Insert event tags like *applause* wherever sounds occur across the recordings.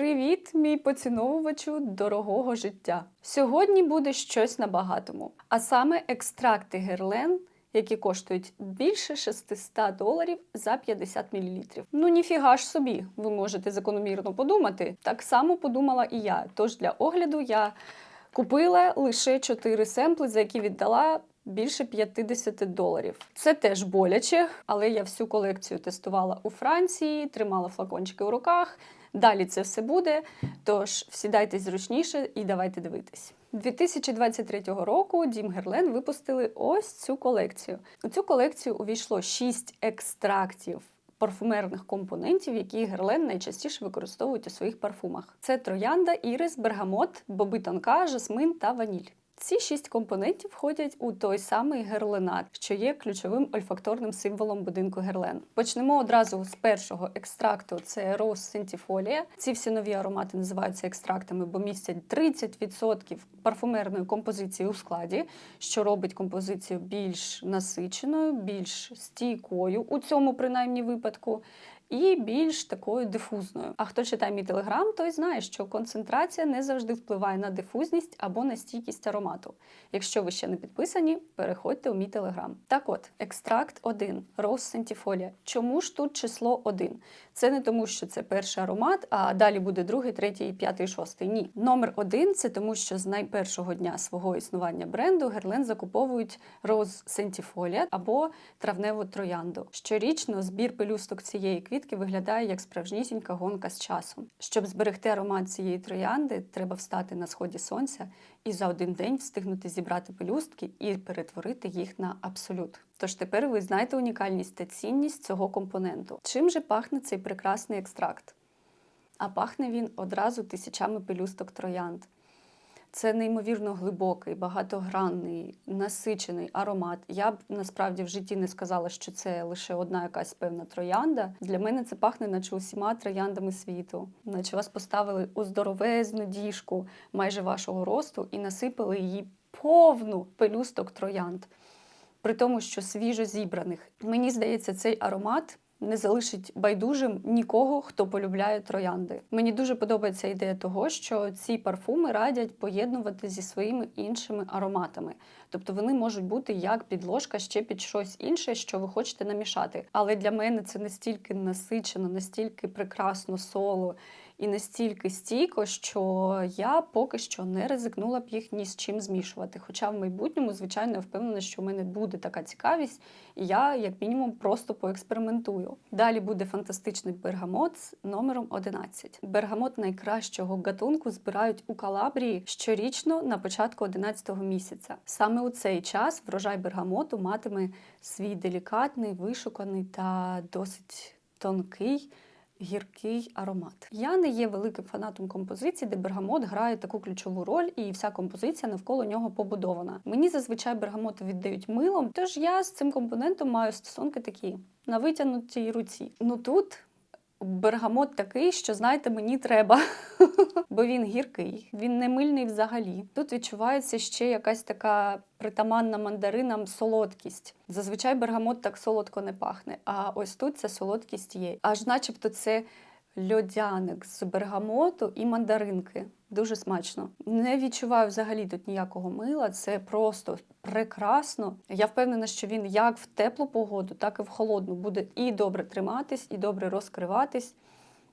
Привіт, мій поціновувачу дорогого життя. Сьогодні буде щось на багатому, а саме екстракти герлен, які коштують більше 600 доларів за 50 мл. Ну ніфіга ж собі, ви можете закономірно подумати. Так само подумала і я. Тож для огляду я купила лише 4 семпли, за які віддала. Більше 50 доларів. Це теж боляче, але я всю колекцію тестувала у Франції, тримала флакончики у руках. Далі це все буде. Тож сідайтесь зручніше і давайте дивитись. 2023 року Дім Герлен випустили ось цю колекцію. У цю колекцію увійшло 6 екстрактів. Парфумерних компонентів, які Герлен найчастіше використовують у своїх парфумах. Це троянда, ірис, бергамот, боби тонка, жасмин та ваніль. Ці шість компонентів входять у той самий герленат, що є ключовим ольфакторним символом будинку Герлен. Почнемо одразу з першого екстракту: це Rose Centifolia. Ці всі нові аромати називаються екстрактами, бо містять 30% парфумерної композиції у складі, що робить композицію більш насиченою, більш стійкою у цьому принаймні випадку. І більш такою дифузною. А хто читає мій телеграм, той знає, що концентрація не завжди впливає на дифузність або на стійкість аромату. Якщо ви ще не підписані, переходьте у мій телеграм. Так от, екстракт 1, Rose Centifolia. Чому ж тут число 1? Це не тому, що це перший аромат, а далі буде другий, третій, п'ятий, шостий. Ні. Номер один це тому, що з найпершого дня свого існування бренду Герлен закуповують Rose Centifolia або травневу троянду. Щорічно збір пелюсток цієї квітки виглядає як справжнісінька гонка з часом. Щоб зберегти аромат цієї троянди, треба встати на сході сонця і за один день встигнути зібрати пелюстки і перетворити їх на абсолют. Тож тепер ви знаєте унікальність та цінність цього компоненту. Чим же пахне цей прекрасний екстракт? А пахне він одразу тисячами пелюсток троянд. Це неймовірно глибокий, багатогранний, насичений аромат. Я б насправді в житті не сказала, що це лише одна якась певна троянда. Для мене це пахне, наче усіма трояндами світу, наче вас поставили у здоровезну діжку майже вашого росту і насипали її повну пелюсток троянд. При тому, що свіжо зібраних. Мені здається, цей аромат не залишить байдужим нікого, хто полюбляє троянди. Мені дуже подобається ідея того, що ці парфуми радять поєднувати зі своїми іншими ароматами. Тобто вони можуть бути як підложка ще під щось інше, що ви хочете намішати. Але для мене це настільки насичено, настільки прекрасно соло і настільки стійко, що я поки що не ризикнула б їх ні з чим змішувати. Хоча в майбутньому, звичайно, я впевнена, що в мене буде така цікавість, і я, як мінімум, просто поекспериментую. Далі буде фантастичний бергамот з номером 11. Бергамот найкращого гатунку збирають у Калабрії щорічно на початку 11-го місяця. Саме у цей час врожай бергамоту матиме свій делікатний, вишуканий та досить тонкий гіркий аромат. Я не є великим фанатом композиції, де бергамот грає таку ключову роль, і вся композиція навколо нього побудована. Мені зазвичай бергамот віддають милом, тож я з цим компонентом маю стосунки такі на витягнутій руці. Ну тут. Бергамот такий, що знаєте, мені треба, *laughs* бо він гіркий, він не мильний взагалі. Тут відчувається ще якась така притаманна мандаринам солодкість. Зазвичай бергамот так солодко не пахне. А ось тут ця солодкість є. Аж начебто це льодяник з бергамоту і мандаринки. Дуже смачно. Не відчуваю взагалі тут ніякого мила. Це просто прекрасно. Я впевнена, що він як в теплу погоду, так і в холодну буде і добре триматись, і добре розкриватись.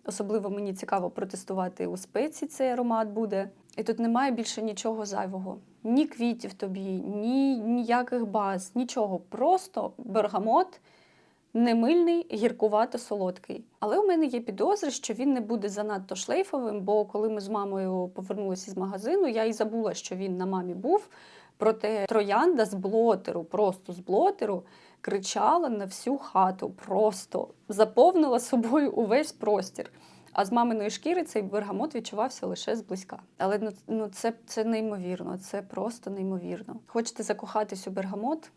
Особливо мені цікаво протестувати у спеці цей аромат буде. І тут немає більше нічого зайвого. Ні квітів тобі, ні ніяких баз, нічого. Просто бергамот немильний, гіркувато солодкий. Але у мене є підозри, що він не буде занадто шлейфовим, бо коли ми з мамою повернулися з магазину, я і забула, що він на мамі був. Проте троянда з блотеру, просто з блотеру, кричала на всю хату, просто заповнила собою увесь простір. А з маминої шкіри цей бергамот відчувався лише зблизька. Але ну, ну це, це неймовірно, це просто неймовірно. Хочете закохатись у бергамот?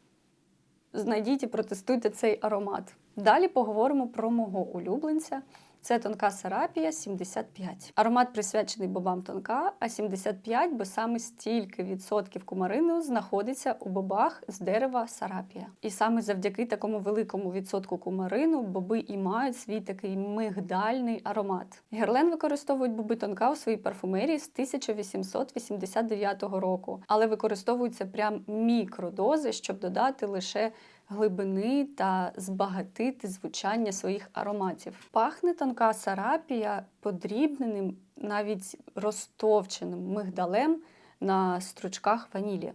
Знайдіть і протестуйте цей аромат. Далі поговоримо про мого улюбленця Це тонка сарапія 75. Аромат присвячений бобам тонка, а 75, бо саме стільки відсотків кумарину знаходиться у бобах з дерева сарапія. І саме завдяки такому великому відсотку кумарину боби і мають свій такий мигдальний аромат. Герлен використовують боби тонка у своїй парфумерії з 1889 року, але використовуються прям мікродози, щоб додати лише глибини та збагатити звучання своїх ароматів. Пахне тонка сарапія подрібненим, навіть розтовченим мигдалем на стручках ванілі.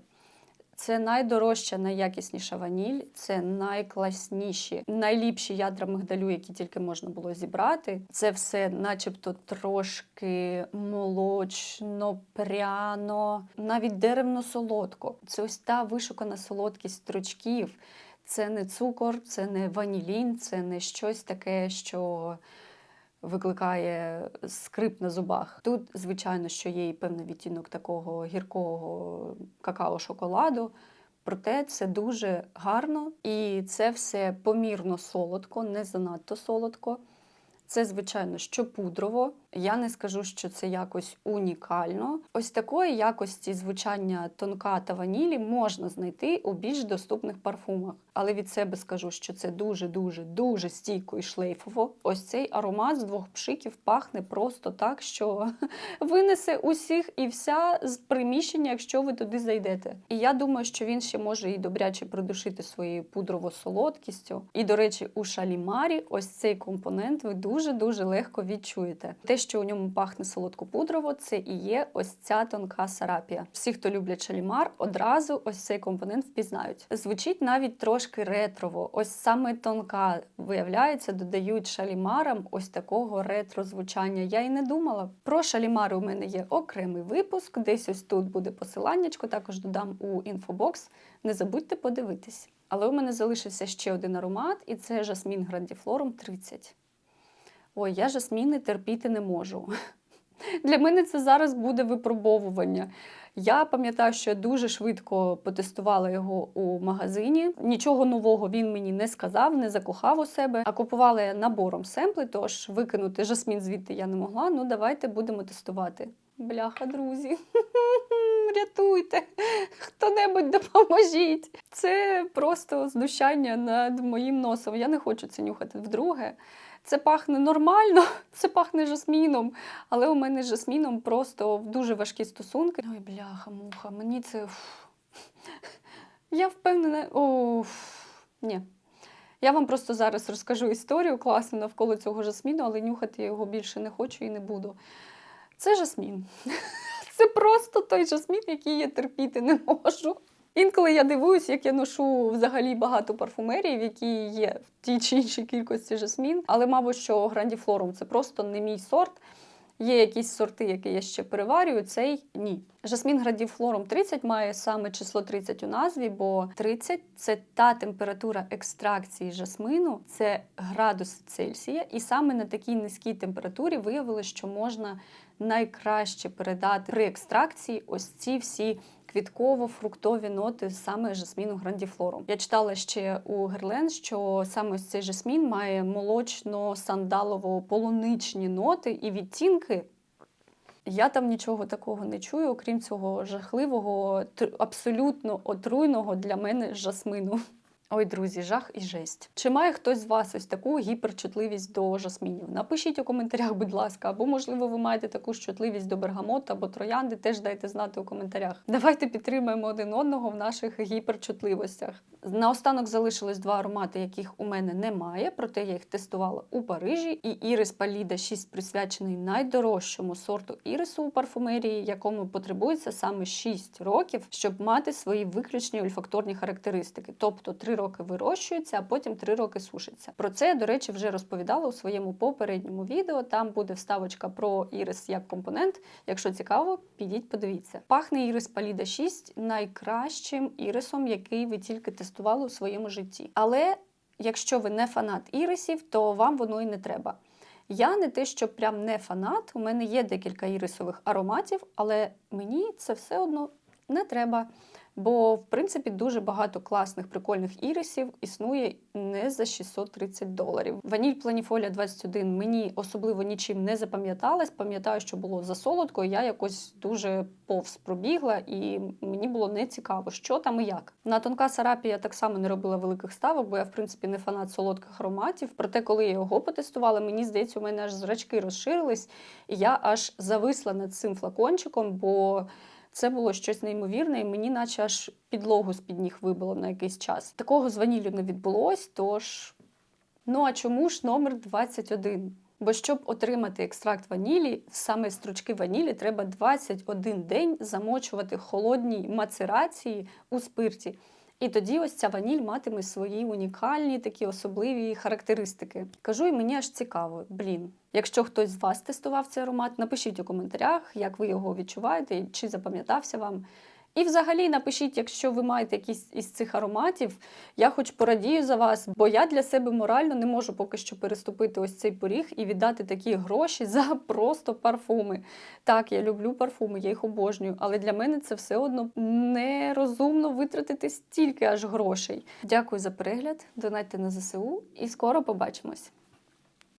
Це найдорожча, найякісніша ваніль, це найкласніші, найліпші ядра мигдалю, які тільки можна було зібрати. Це все, начебто, трошки молочно, пряно, навіть деревно солодко. Це ось та вишукана солодкість стручків. Це не цукор, це не ванілін, це не щось таке, що викликає скрип на зубах. Тут, звичайно, що є і певний відтінок такого гіркого какао-шоколаду. Проте це дуже гарно і це все помірно солодко, не занадто солодко. Це, звичайно, що пудрово. Я не скажу, що це якось унікально. Ось такої якості звучання тонка та ванілі можна знайти у більш доступних парфумах. Але від себе скажу, що це дуже-дуже дуже стійко і шлейфово. Ось цей аромат з двох пшиків пахне просто так, що *laughs* винесе усіх і вся з приміщення, якщо ви туди зайдете. І я думаю, що він ще може і добряче придушити своєю пудрово-солодкістю. І, до речі, у шалімарі ось цей компонент ви дуже-дуже легко відчуєте. Те, що у ньому пахне солодкопудрово, це і є ось ця тонка сарапія. Всі, хто люблять шалімар, одразу ось цей компонент впізнають. Звучить навіть трошки ретрово. Ось саме тонка, виявляється, додають шалімарам ось такого ретро-звучання. Я й не думала. Про шалімари у мене є окремий випуск. Десь ось тут буде посиланнячко, також додам у інфобокс. Не забудьте подивитись. Але у мене залишився ще один аромат, і це жасмін Grandiflorum 30. Ой, я жасміни терпіти не можу. Для мене це зараз буде випробовування. Я пам'ятаю, що я дуже швидко потестувала його у магазині. Нічого нового він мені не сказав, не закохав у себе. А купувала я набором семпли, тож викинути жасмін звідти я не могла. Ну, давайте будемо тестувати. Бляха, друзі, *laughs* рятуйте, хто-небудь допоможіть. Це просто знущання над моїм носом. Я не хочу це нюхати вдруге. Це пахне нормально, *laughs* це пахне жасміном, але у мене з жасміном просто дуже важкі стосунки. Ой, бляха, муха, мені це. *laughs* Я впевнена. О, ні. Я вам просто зараз розкажу історію класну навколо цього жасміну, але нюхати я його більше не хочу і не буду. Це жасмін. *laughs* Це просто той жасмін, який я терпіти не можу. Інколи я дивуюсь, як я ношу взагалі багато парфумерії, в якій є в тій чи іншій кількості жасмін. Але, мабуть, що Grandiflorum – це просто не мій сорт. Є якісь сорти, які я ще переварюю, цей ні. Жасмін Grandiflorum 30 має саме число 30 у назві, бо 30 це та температура екстракції жасмину, це градус Цельсія. І саме на такій низькій температурі виявилося, що можна найкраще передати при екстракції ось ці всі квітково-фруктові ноти саме жасміну грандіфлору. Я читала ще у Герлен, що саме цей жасмін має молочно-сандалово-полуничні ноти і відтінки. Я там нічого такого не чую, окрім цього жахливого, абсолютно отруйного для мене жасмину. Ой, друзі, жах і жесть. Чи має хтось з вас ось таку гіперчутливість до жасмінів? Напишіть у коментарях, будь ласка, або, можливо, ви маєте таку ж чутливість до бергамота або троянди, теж дайте знати у коментарях. Давайте підтримаємо один одного в наших гіперчутливостях. Наостанок залишилось два аромати, яких у мене немає, проте я їх тестувала у Парижі. І Ірис Паліда 6 присвячений найдорожчому сорту ірису у парфумерії, якому потребується саме 6 років, щоб мати свої виключні ольфакторні характеристики, тобто 3 роки вирощується, а потім 3 роки сушиться. Про це до речі, вже розповідала у своєму попередньому відео. Там буде вставочка про ірис як компонент. Якщо цікаво, підіть, подивіться. Пахне ірис Паліда 6 найкращим ірисом, який ви тільки тестували у своєму житті. Але якщо ви не фанат ірисів, то вам воно і не треба. Я не те, що прям не фанат. У мене є декілька ірисових ароматів, але мені це все одно не треба. Бо, в принципі, дуже багато класних прикольних ірисів існує не за 630 доларів. Ваніль Планіфолія 21 мені особливо нічим не запам'яталась. Пам'ятаю, що було засолодко, і я якось дуже повз пробігла, і мені було не цікаво, що там і як. На тонка сарапі я так само не робила великих ставок, бо я, в принципі, не фанат солодких ароматів. Проте, коли я його потестувала, мені здається, у мене аж зрачки розширились, і я аж зависла над цим флакончиком, бо. Це було щось неймовірне, і мені наче аж підлогу з-під ніг вибило на якийсь час. Такого з ваніллю не відбулось, тож. Ну а чому ж номер 21? Бо щоб отримати екстракт ванілі, саме стручки ванілі треба 21 день замочувати холодній мацерації у спирті. І тоді ось ця ваніль матиме свої унікальні такі особливі характеристики. Кажу, і мені аж цікаво, блін. Якщо хтось з вас тестував цей аромат, напишіть у коментарях, як ви його відчуваєте, чи запам'ятався вам. І взагалі напишіть, якщо ви маєте якісь із цих ароматів, я хоч порадію за вас, бо я для себе морально не можу поки що переступити ось цей поріг і віддати такі гроші за просто парфуми. Так, я люблю парфуми, я їх обожнюю, але для мене це все одно нерозумно витратити стільки аж грошей. Дякую за перегляд, донайте на ЗСУ і скоро побачимось.